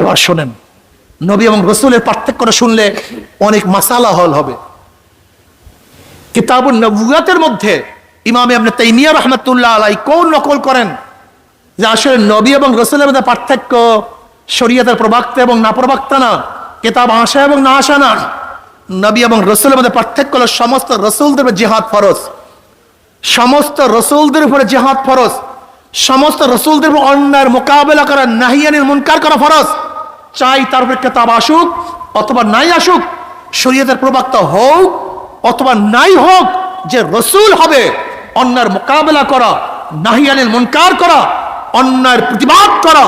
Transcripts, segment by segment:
এবার শোনেন, নবী এবং রসুলের পার্থক্যটা শুনলে অনেক মাসালা হল হবে। কিতাবুল নবুয়াতের মধ্যে ইমামে আপনি তাইমিয়া রহমতুল্লাহ আলাই কোন নকল করেন? যে আসলে নবী এবং রসুলের মধ্যে পার্থক্য শরীয়তের প্রবাক্তা এবং না প্রবাক্তা না, কেতাব আসা এবং না আসা না। নবী এবং রসুলের মধ্যে পার্থক্য হলো সমস্ত রসুলদের জেহাদ ফরজ। সমস্ত রসুলদের উপরে জেহাদ ফরজ। সমস্ত রসুলদের উপর অন্যায়ের মোকাবেলা করা, নাহিয়ানির মুনকার করা ফরজ। চাই তার উপরে কেতাব আসুক, অথবা নাই আসুক, শরীয়তের প্রবক্তা হোক, অথবা নাই হোক, যে রসুল হবে, অন্যায়ের মোকাবেলা করা নাহিয়ানির মুনকার করা, অন্যায়ের প্রতিবাদ করা,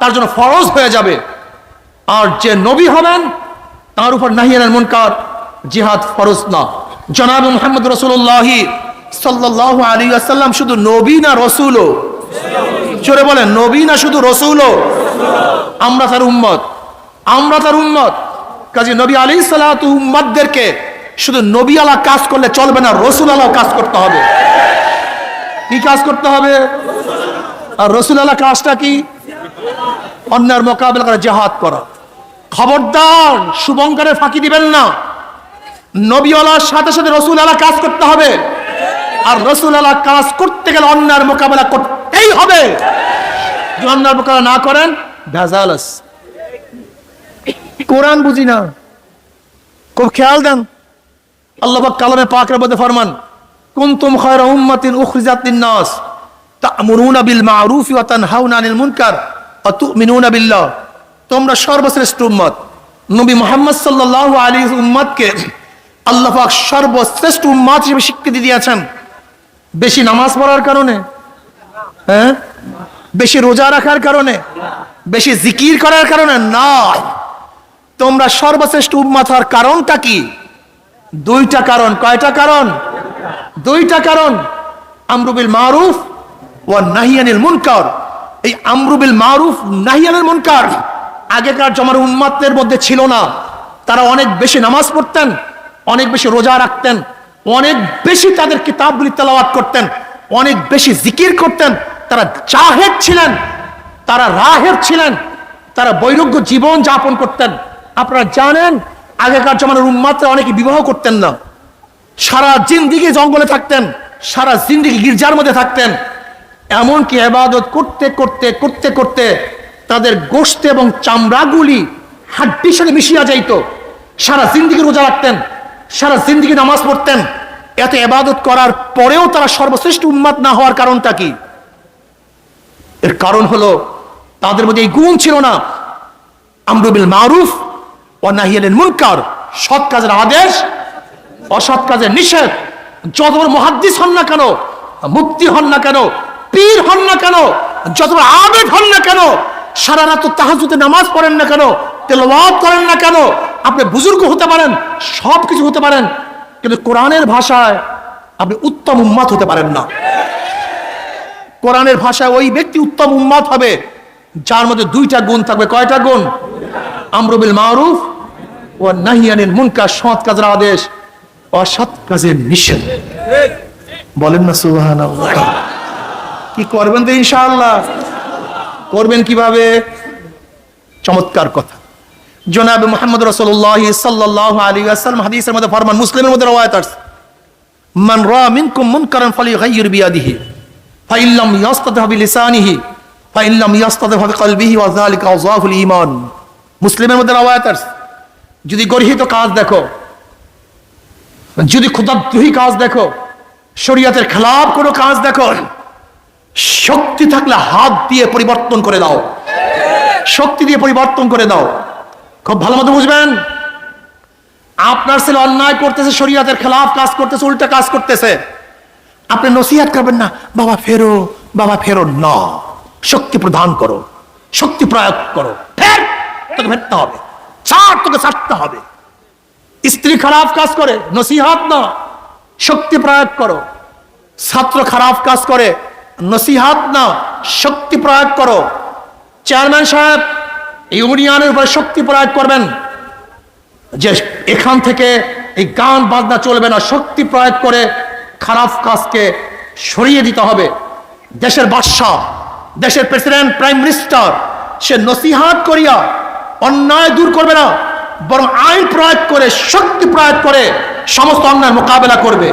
তার জন্য ফরজ হয়ে যাবে। আর যে নবী হবেন, তার উপর নাহিয়ানের মুনকার, জিহাদ ফরজ না। জনাব মোহাম্মদ রসুল্লাহি সাল্লাহ আলী আসাল্লাম শুধু নবী না রসুলও? চলে বলেন, নবী না শুধু রসুলও? আমরা তার উম্মত। আমরা তার উম্মত। কাজে নবী আলী সাল্লাহ উম্মতদেরকে শুধু নবী আলা কাজ করলে চলবে না, রসুল আলা কাজ করতে হবে। কি কাজ করতে হবে? আর রসুল আলা কাজটা কি? অন্যার মোকাবেলা করে, জেহাদ করা। খবরদার শুভঙ্করে ফাঁকি দিবেন না। নবীওয়ালার সাথে সাথে রসুল আলা কাজ করতে হবে। আর রসুল আলা কাজ করতে গেলে অন্যার মোকাবেলা করতেই হবে। যদি অন্যার মোকাবেলা না করেন ভেজালাস কোরআন বুঝি না। খুব খেয়াল দেন। আল্লাহ পাক কালামে পাকের মধ্যে ফরমান, কুনতুম খায়রা উম্মাতিন উখরিজাত লিন-নাস, তা'মুরুনা বিল মা'রুফি ওয়া তানহাউনা আনিল মুনকার ওয়া তু'মিনুনা বিল্লাহ। তোমরা সর্বশ্রেষ্ঠ উম্মত নবী মুহাম্মদ সাল্লাল্লাহু আলাইহি উম্মতকে আল্লাহ পাক সর্বশ্রেষ্ঠ উম্মত হিসেবে স্বীকৃতি দিয়েছেন। বেশি নামাজ পড়ার কারণে? হ্যাঁ? বেশি রোজা রাখার কারণে, বেশি জিকির করার কারণে না তোমরা সর্বশ্রেষ্ঠ উম্মত কারণটা কি? দুইটা কারণ। কয়টা কারণ? দুইটা কারণ। আমরুবিল মারুফ ও নাহিয়ানিল মুনকার। এই আমরুবিল মারুফ, নাহিয়ানিল মুনকার আগেকার জমার উন্মাত্তের মধ্যে ছিল না। তারা অনেক বেশি নামাজ পড়তেন, অনেক বেশি রোজা রাখতেন, অনেক বেশি তাদের কিতাবগুলি তেলাওয়াত করতেন, অনেক বেশি জিকির করতেন তারা জাহেদ ছিলেন, তারা রাহের ছিলেন, তারা বৈরোগ্য জীবন যাপন করতেন। আপনারা জানেন, আগেকার জমানের উন্মাত্রা অনেকে বিবাহ করতেন না। সারা জিন্দিগি জঙ্গলে থাকতেন, সারা জিন্দিগি গির্জার মধ্যে থাকতেন। এমনকি এবাদত করতে করতে করতে করতে তাদের গোস্ত এবং চামড়াগুলি হাড্ডির সাথে মিশিয়া যাইত। সারা জিন্দিগি রোজা রাখতেন, সারা জিন্দিগি নামাজ পড়তেন। এত এবাদত করার পরেও তারা সর্বশ্রেষ্ঠ উন্মাদ না হওয়ার কারণটা কি? এর কারণ হলো তাদের মধ্যে এই গুণ ছিল না। আমরুবিল মারুফ ও নাহিয়ালের মুনকার। সৎ কাজের আদেশ, অসৎ কাজের নিষেধ। যত বড় মহাদ্দিস হন না কেন মুক্তি হন না কেন, পীর হন না কেন যত বড় আবেদ হন না কেন, সারা রাত তাহাজুতে নামাজ পড়েন না কেন, তেলাওয়াত করেন না কেন, আপনি বুজুর্গ হতে পারেন সব কিছু হতে পারেন, কিন্তু কোরআনের ভাষায় আপনি উত্তম উম্মাত হতে পারেন না। কোরআনের ভাষায় ওই ব্যক্তি উত্তম উম্মাত হবে, যার মধ্যে দুইটা গুণ থাকবে। কয়টা গুণ? আমরুবিল মারুফ ও নাহিয়ানিল মুনকার, সৎ কাজের আদেশ, অসৎ কাজের নিষেধ। বলেন না সুবহান কি করবেন তো ইনশাআল্লাহ? করবেন কীভাবে? চমৎকার কথা। জনাব মোহাম্মদ রসুল্লাহ সাল্লাহ আলী আসালাম হাদিসের মধ্যে ফরমান, মুসলিমের মধ্যে রওয়ায়াত মান রা মিনকুম মুনকারান ফালিগাইয়ির বিয়াদিহি। ফাইল্লাম বিলিসানিহি, ফাইল্লাম ঈমান। মুসলিমের মধ্যে রওয়ায়াত যদি গর্হিত কাজ দেখো, যদি ক্ষুদাদ্রোহী কাজ দেখো, শরীয়তের খেলাফ কোনো কাজ দেখো, শক্তি থাকলে হাত দিয়ে পরিবর্তন করে দাও শক্তি দিয়ে পরিবর্তন করে দাও খুব ভালো মতো বুঝবেন? আপনার ছেলে অন্যায় করতেছে, শরীয়তের খেলাফ কাজ করতেছে, উল্টা কাজ করতেছে। আপনি নসিহাত করবেন না, বাবা ফেরো বাবা ফেরো না। শক্তি প্রদান করো, শক্তি প্রয়োগ করো। ফের তোকে ফেরতে হবে, ছাড় তোকে ছাড়তে হবে। স্ত্রী খারাপ কাজ করে, নসিহাত না। শক্তি প্রয়োগ করো, ছাত্র খারাপ কাজ করে, নসিহাত না। শক্তি প্রয়োগ করো। চেয়ারম্যান সাহেব, ইউনিয়নের উপরে শক্তি প্রয়োগ করবেন। যে এখান থেকে এই গান বাজনা চলবে না, শক্তি প্রয়োগ করে খারাপ কাজকে সরিয়ে দিতে হবে। দেশের বাদশাহ, দেশের প্রেসিডেন্ট, প্রাইম মিনিস্টার, সে নসিহাত করিয়া অন্যায় দূর করবে না, বরং আইন প্রয়োগ করে, শক্তি প্রয়োগ করে সমস্ত অন্যায়ের মোকাবেলা করবে।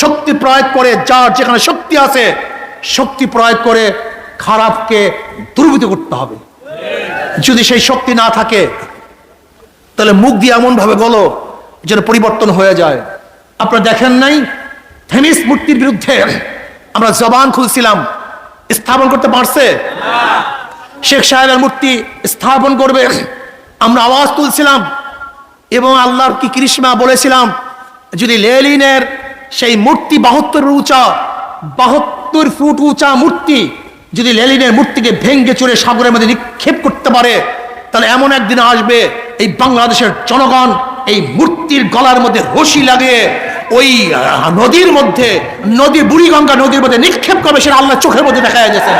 শক্তি প্রয়োগ করে, যার যেখানে শক্তি আছে, শক্তি প্রয়োগ করে খারাপকে দুর্বৃত করতে হবে। যদি সেই শক্তি না থাকে, তাহলে মুখ দিয়ে এমন ভাবে বলো যেন পরিবর্তন হয়ে যায়। আপনারা দেখেন নাই, থেমিস মূর্তির বিরুদ্ধে আমরা জবান খুলছিলাম, স্থাপন করতে পারছে? শেখ সাহেবের মূর্তি স্থাপন করবে। আমরা আওয়াজ তুলছিলাম এবং আল্লাহর কি কৃষ্ণা বলেছিলাম, যদি লেলিনের সেই মূর্তি বাহাত্তর উঁচা, বাহাত্তর ফুট উঁচা মূর্তি যদি লেলিনের মূর্তিকে ভেঙ্গে চড়ে সাগরের মধ্যে নিক্ষেপ করতে পারে, তাহলে এমন একদিন আসবে এই বাংলাদেশের জনগণ এই মূর্তির গলার মধ্যে হসি লাগে, ওই নদীর মধ্যে, নদী, বুড়িগঙ্গা নদীর মধ্যে নিক্ষেপ করবে সেটা আল্লাহ চোখের মধ্যে দেখা যাচ্ছে